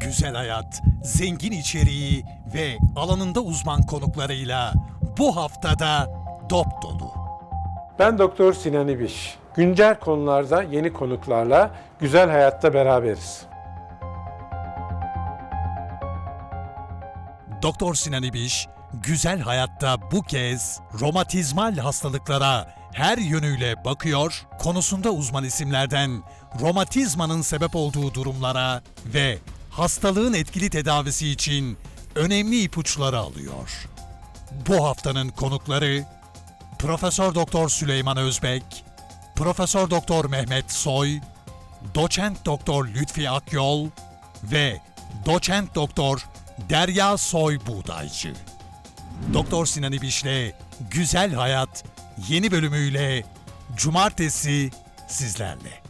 Güzel hayat, zengin içeriği ve alanında uzman konuklarıyla bu haftada dop dolu. Ben Doktor Sinan İbiş. Güncel konularda yeni konuklarla güzel hayatta beraberiz. Doktor Sinan İbiş, Güzel Hayatta bu kez romatizmal hastalıklara her yönüyle bakıyor, konusunda uzman isimlerden romatizmanın sebep olduğu durumlara ve hastalığın etkili tedavisi için önemli ipuçları alıyor. Bu haftanın konukları Profesör Doktor Süleyman Özbek, Profesör Doktor Mehmet Soy, Doçent Doktor Lütfi Akyol ve Doçent Doktor Derya Soy Buğdaycı. Doktor Sinan İbiş'le Güzel Hayat yeni bölümüyle Cumartesi sizlerle.